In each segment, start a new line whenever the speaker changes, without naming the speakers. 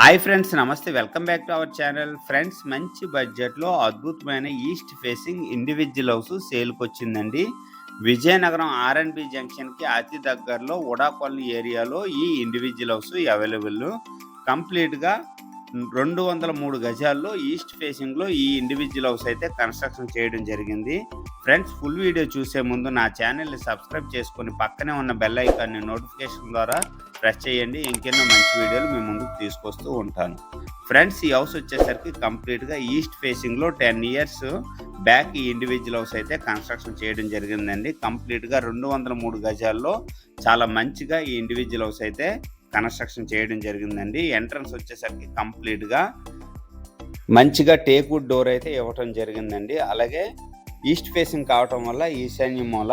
Hi friends నమస్తే. Welcome back to our channel friends మంచి బడ్జెట్లో అద్భుతమైన ఈస్ట్ ఫేసింగ్ ఇండివిజువల్ హౌస్ సేల్కి వచ్చిందండి విజయనగరం ఆర్ఎన్బి జంక్షన్కి అతి దగ్గరలో ఉడాకొల్లి ఏరియాలో ఈ ఇండివిజువల్ హౌస్ అవైలబుల్ కంప్లీట్గా రెండు వందల మూడు గజాల్లో ఈస్ట్ ఫేసింగ్లో ఈ ఇండివిజువల్ హౌస్ అయితే కన్స్ట్రక్షన్ చేయడం జరిగింది. ఫ్రెండ్స్ ఫుల్ వీడియో చూసే ముందు నా ఛానల్ని సబ్స్క్రైబ్ చేసుకొని పక్కనే ఉన్న బెల్ ఐకాన్ని నోటిఫికేషన్ ద్వారా ప్రెస్ చేయండి. ఇంకెన్నో మంచి వీడియోలు మీ ముందుకు తీసుకొస్తూ ఉంటాను. ఫ్రెండ్స్ ఈ హౌస్ వచ్చేసరికి కంప్లీట్గా ఈస్ట్ ఫేసింగ్లో టెన్ ఇయర్స్ బ్యాక్ ఈ ఇండివిజువల్ హౌస్ అయితే కన్స్ట్రక్షన్ చేయడం జరిగిందండి. కంప్లీట్గా రెండు వందల మూడు గజాల్లో చాలా మంచిగా ఈ ఇండివిజువల్ హౌస్ అయితే కన్స్ట్రక్షన్ చేయడం జరిగిందండి. ఎంట్రన్స్ వచ్చేసరికి కంప్లీట్గా మంచిగా టేక్వుడ్ డోర్ అయితే ఇవ్వటం జరిగిందండి. అలాగే ఈస్ట్ ఫేసింగ్ కావటం వల్ల ఈశాన్య మూల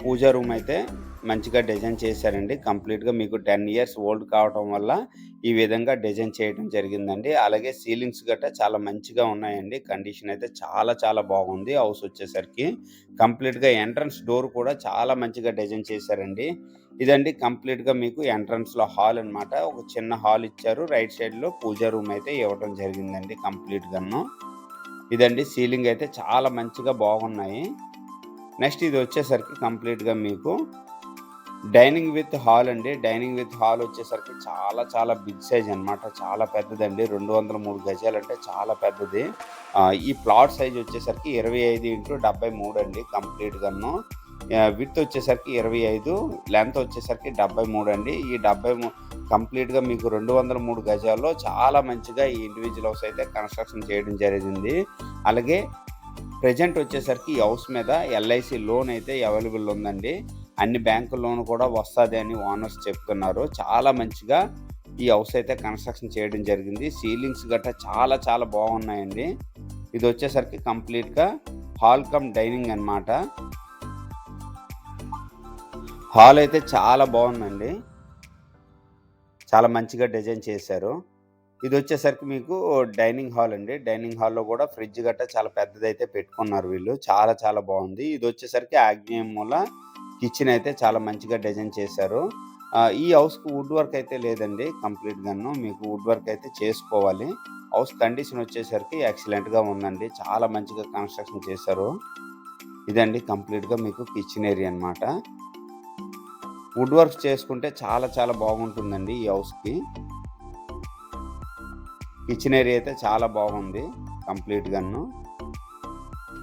పూజా రూమ్ అయితే మంచిగా డిజైన్ చేశారండి. కంప్లీట్గా మీకు టెన్ ఇయర్స్ ఓల్డ్ కావటం వల్ల ఈ విధంగా డిజైన్ చేయడం జరిగిందండి. అలాగే సీలింగ్స్ గట్రా చాలా మంచిగా ఉన్నాయండి. కండిషన్ అయితే చాలా చాలా బాగుంది హౌస్ వచ్చేసరికి. కంప్లీట్గా ఎంట్రన్స్ డోర్ కూడా చాలా మంచిగా డిజైన్ చేశారండి. ఇదండి కంప్లీట్గా మీకు ఎంట్రన్స్లో హాల్ అన్నమాట. ఒక చిన్న హాల్ ఇచ్చారు. రైట్ సైడ్లో పూజా రూమ్ అయితే ఇవ్వడం జరిగిందండి కంప్లీట్గాను. ఇదండి సీలింగ్ అయితే చాలా మంచిగా బాగున్నాయి. నెక్స్ట్ ఇది వచ్చేసరికి కంప్లీట్గా మీకు డైనింగ్ విత్ హాల్ అండి. డైనింగ్ విత్ హాల్ వచ్చేసరికి చాలా చాలా బిగ్ సైజ్ అనమాట చాలా పెద్దదండి. రెండు వందల మూడు గజాలు అంటే చాలా పెద్దది. ఈ ప్లాట్ సైజ్ వచ్చేసరికి ఇరవై ఐదు ఇంటూ డెబ్బై మూడు అండి కంప్లీట్గాను విత్ వచ్చేసరికి ఇరవై ఐదు లెంత్ వచ్చేసరికి డెబ్బై మూడు అండి. ఈ డెబ్బై మూ కంప్లీట్గా మీకు రెండు వందల మూడు గజాల్లో చాలా మంచిగా ఈ ఇండివిజువల్ హౌస్ అయితే కన్స్ట్రక్షన్ చేయడం జరిగింది. అలాగే ప్రజెంట్ వచ్చేసరికి ఈ హౌస్ మీద ఎల్ఐసి లోన్ అయితే అవైలబుల్ ఉందండి. అన్ని బ్యాంకు లోన్ కూడా వస్తుంది అని ఓనర్స్ చెప్తున్నారు. చాలా మంచిగా ఈ హౌస్ అయితే కన్స్ట్రక్షన్ చేయడం జరిగింది. సీలింగ్స్ గట్రా చాలా చాలా బాగున్నాయండి. ఇది వచ్చేసరికి కంప్లీట్గా హాల్ కమ్ డైనింగ్ అన్నమాట. హాల్ అయితే చాలా బాగుందండి. చాలా మంచిగా డిజైన్ చేశారు. ఇది వచ్చేసరికి మీకు డైనింగ్ హాల్ అండి. డైనింగ్ హాల్లో కూడా ఫ్రిడ్జ్ గట్ట చాలా పెద్దదైతే పెట్టుకున్నారు వీళ్ళు. చాలా చాలా బాగుంది. ఇది వచ్చేసరికి ఆగ్నేయం మూల కిచెన్ అయితే చాలా మంచిగా డిజైన్ చేశారు. ఈ హౌస్కి వుడ్ వర్క్ అయితే లేదండి కంప్లీట్గాను మీకు వుడ్ వర్క్ అయితే చేసుకోవాలి. హౌస్ కండిషన్ వచ్చేసరికి ఎక్సలెంట్గా ఉందండి. చాలా మంచిగా కన్స్ట్రక్షన్ చేశారు. ఇదండి కంప్లీట్గా మీకు కిచెన్ ఏరియా అన్నమాట. వుడ్ వర్క్ చేసుకుంటే చాలా చాలా బాగుంటుందండి ఈ హౌస్కి. కిచెన్ ఏరియా అయితే చాలా బాగుంది కంప్లీట్గాను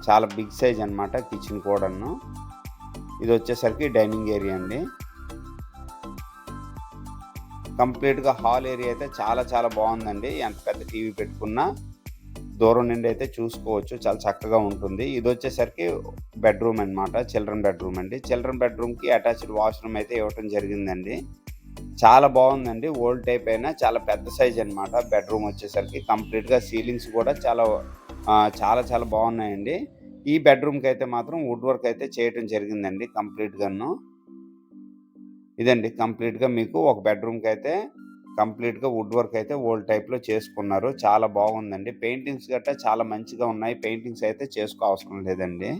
చాలా బిగ్ సైజ్ అన్నమాట కిచెన్ కూడాను. ఇది వచ్చేసరికి డైనింగ్ ఏరియా అండి. కంప్లీట్గా హాల్ ఏరియా అయితే చాలా చాలా బాగుందండి. ఎంత పెద్ద టీవీ పెట్టుకున్నా దూరం నుండి అయితే చూసుకోవచ్చు. చాలా చక్కగా ఉంటుంది. ఇది వచ్చేసరికి బెడ్రూమ్ అన్నమాట చిల్డ్రన్ బెడ్రూమ్ అండి. చిల్డ్రన్ బెడ్రూమ్కి అటాచ్డ్ వాష్రూమ్ అయితే ఇవ్వటం జరిగిందండి. చాలా బాగుందండి. ఓల్డ్ టైప్ అయినా చాలా పెద్ద సైజ్ అనమాట బెడ్రూమ్ వచ్చేసరికి కంప్లీట్గా సీలింగ్స్ కూడా చాలా చాలా చాలా బాగున్నాయండి. ఈ బెడ్రూమ్కి అయితే మాత్రం వుడ్ వర్క్ అయితే చేయటం జరిగిందండి కంప్లీట్గాను. ఇదండి కంప్లీట్గా మీకు ఒక బెడ్రూమ్కి అయితే కంప్లీట్గా వుడ్ వర్క్ అయితే ఓల్డ్ టైప్లో చేసుకున్నారు. చాలా బాగుందండి. పెయింటింగ్స్ గట్టా చాలా మంచిగా ఉన్నాయి. పెయింటింగ్స్ అయితే చేసుకో అవసరం లేదండి.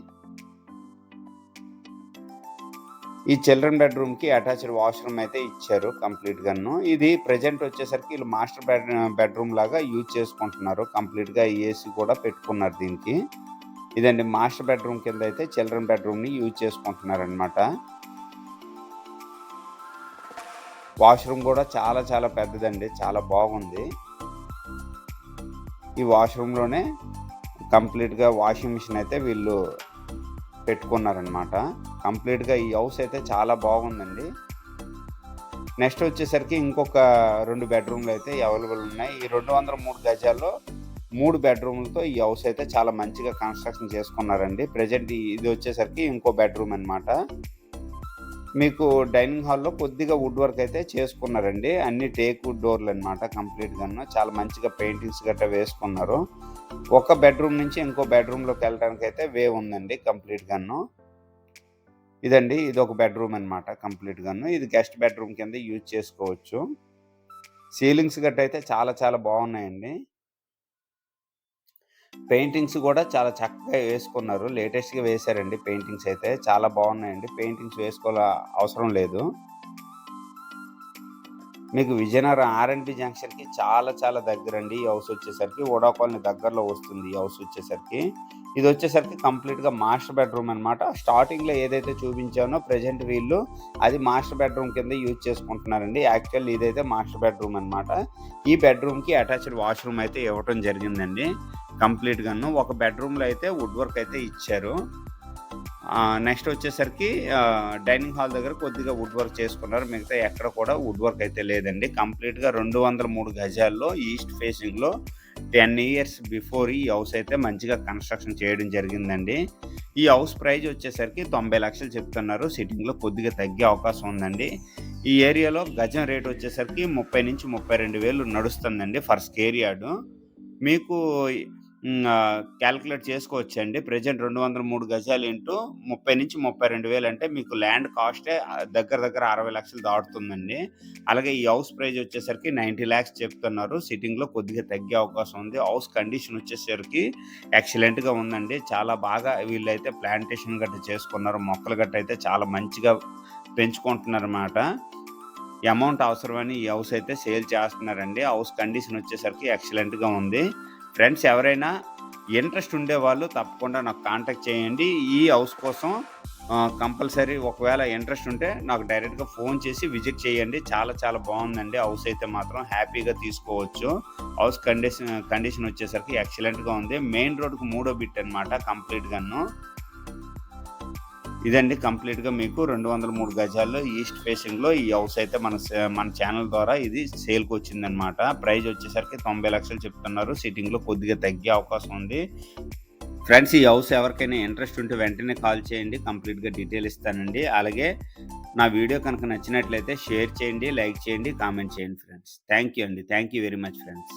ఈ చిల్డ్రన్ బెడ్రూమ్కి అటాచ్డ్ వాష్రూమ్ అయితే ఇచ్చారు కంప్లీట్గాను. ఇది ప్రజెంట్ వచ్చేసరికి వీళ్ళు మాస్టర్ బెడ్ బెడ్రూమ్ లాగా యూజ్ చేసుకుంటున్నారు. కంప్లీట్గా ఏసీ కూడా పెట్టుకున్నారు దీనికి. ఇదండి మాస్టర్ బెడ్రూమ్ కింద అయితే చిల్డ్రన్ బెడ్రూమ్ని యూజ్ చేసుకుంటున్నారు అనమాట వాష్రూమ్ కూడా చాలా చాలా పెద్దదండి. చాలా బాగుంది. ఈ వాష్రూమ్లోనే కంప్లీట్గా వాషింగ్ మిషన్ అయితే వీళ్ళు పెట్టుకున్నారనమాట కంప్లీట్గా ఈ హౌస్ అయితే చాలా బాగుందండి. నెక్స్ట్ వచ్చేసరికి ఇంకొక రెండు బెడ్రూమ్లు అయితే అవైలబుల్ ఉన్నాయి. ఈ రెండు వందల మూడు గజాల్లో మూడు బెడ్రూమ్లతో ఈ హౌస్ అయితే చాలా మంచిగా కన్స్ట్రక్షన్ చేసుకున్నారండి. ప్రజెంట్ ఇది వచ్చేసరికి ఇంకో బెడ్రూమ్ అన్నమాట. మీకు డైనింగ్ హాల్లో కొద్దిగా వుడ్ వర్క్ అయితే చేసుకున్నారండి. అన్ని టేక్ వుడ్ డోర్లు అనమాట కంప్లీట్గా చాలా మంచిగా పెయింటింగ్స్ గట్రా వేసుకున్నారు. ఒక బెడ్రూమ్ నుంచి ఇంకో బెడ్రూమ్లోకి వెళ్ళడానికి అయితే వే ఉందండి కంప్లీట్గాను. ఇదండి ఇది ఒక బెడ్రూమ్ అనమాట కంప్లీట్గాను ఇది గెస్ట్ బెడ్రూమ్ కింద యూజ్ చేసుకోవచ్చు. సీలింగ్స్ గట్ట అయితే చాలా చాలా బాగున్నాయండి. పెయింటింగ్స్ కూడా చాలా చక్కగా వేసుకున్నారు. లేటెస్ట్గా వేశారండి పెయింటింగ్స్ అయితే. చాలా బాగున్నాయండి. పెయింటింగ్స్ వేసుకోవాల అవసరం లేదు. మీకు విజయనగరం ఆర్ఎన్బి జంక్షన్కి చాలా చాలా దగ్గర అండి ఈ హౌస్ వచ్చేసరికి ఓడా కాలనీ దగ్గరలో వస్తుంది ఈ హౌస్ వచ్చేసరికి. ఇది వచ్చేసరికి కంప్లీట్గా మాస్టర్ బెడ్రూమ్ అనమాట స్టార్టింగ్లో ఏదైతే చూపించానో ప్రజెంట్ వీళ్ళు అది మాస్టర్ బెడ్రూమ్ కింద యూజ్ చేసుకుంటున్నారండి. యాక్చువల్ ఇదైతే మాస్టర్ బెడ్రూమ్ అనమాట ఈ బెడ్రూమ్కి అటాచ్డ్ వాష్రూమ్ అయితే ఇవ్వటం జరిగిందండి. కంప్లీట్గాను ఒక బెడ్రూమ్లో అయితే వుడ్ వర్క్ అయితే ఇచ్చారు. నెక్స్ట్ వచ్చేసరికి డైనింగ్ హాల్ దగ్గర కొద్దిగా వుడ్ వర్క్ చేసుకున్నారు. మిగతా ఎక్కడ కూడా వుడ్ వర్క్ అయితే లేదండి. కంప్లీట్గా రెండు వందల మూడు గజాల్లో ఈస్ట్ ఫేసింగ్లో టెన్ ఇయర్స్ బిఫోర్ ఈ హౌస్ అయితే మంచిగా కన్స్ట్రక్షన్ చేయడం జరిగిందండి. ఈ హౌస్ ప్రైజ్ వచ్చేసరికి తొంభై లక్షలు చెప్తున్నారు. సిట్టింగ్లో కొద్దిగా తగ్గే అవకాశం ఉందండి. ఈ ఏరియాలో గజం రేట్ వచ్చేసరికి ముప్పై నుంచి ముప్పై రెండు వేలు నడుస్తుందండి ఫర్ స్కేర్ యార్డు మీకు క్యాలిక్యులేట్ చేసుకోవచ్చండి. ప్రజెంట్ రెండు వందల మూడు గజాలు ఇంటూ ముప్పై నుంచి ముప్పై రెండు వేలు అంటే మీకు ల్యాండ్ కాస్టే దగ్గర దగ్గర అరవై లక్షలు దాటుతుందండి. అలాగే ఈ హౌస్ ప్రైజ్ వచ్చేసరికి నైంటీ ల్యాక్స్ చెప్తున్నారు. సిట్టింగ్లో కొద్దిగా తగ్గే అవకాశం ఉంది. హౌస్ కండిషన్ వచ్చేసరికి ఎక్సలెంట్గా ఉందండి. చాలా బాగా వీళ్ళైతే ప్లాంటేషన్ గట్ట చేసుకున్నారు. మొక్కలు గట్ట అయితే చాలా మంచిగా పెంచుకుంటున్నారు అన్నమాట అమౌంట్ అవసరమని ఈ హౌస్ అయితే సేల్ చేస్తున్నారండి. హౌస్ కండిషన్ వచ్చేసరికి ఎక్సలెంట్గా ఉంది. ఫ్రెండ్స్ ఎవరైనా ఇంట్రెస్ట్ ఉండేవాళ్ళు తప్పకుండా నాకు కాంటాక్ట్ చేయండి. ఈ హౌస్ కోసం కంపల్సరీ ఒకవేళ ఇంట్రెస్ట్ ఉంటే నాకు డైరెక్ట్గా ఫోన్ చేసి విజిట్ చేయండి. చాలా చాలా బాగుందండి. హౌస్ అయితే మాత్రం హ్యాపీగా తీసుకోవచ్చు. హౌస్ కండిషన్ కండిషన్ వచ్చేసరికి ఎక్సలెంట్గా ఉంది. మెయిన్ రోడ్కి మూడో బిట్ అనమాట కంప్లీట్గాను ఇదండి కంప్లీట్గా మీకు రెండు వందల మూడు గజాల్లో ఈస్ట్ ఫేసింగ్లో ఈ హౌస్ అయితే మన మన ఛానల్ ద్వారా ఇది సేల్కి వచ్చిందనమాట ప్రైస్ వచ్చేసరికి తొంభై లక్షలు చెప్తున్నారు. సిట్టింగ్లో కొద్దిగా తగ్గే అవకాశం ఉంది. ఫ్రెండ్స్ ఈ హౌస్ ఎవరికైనా ఇంట్రెస్ట్ ఉంటే వెంటనే కాల్ చేయండి. కంప్లీట్గా డీటెయిల్ ఇస్తానండి. అలాగే నా వీడియో కనుక నచ్చినట్లయితే షేర్ చేయండి లైక్ చేయండి కామెంట్ చేయండి ఫ్రెండ్స్. థ్యాంక్ యూ అండి. Thank you very much friends.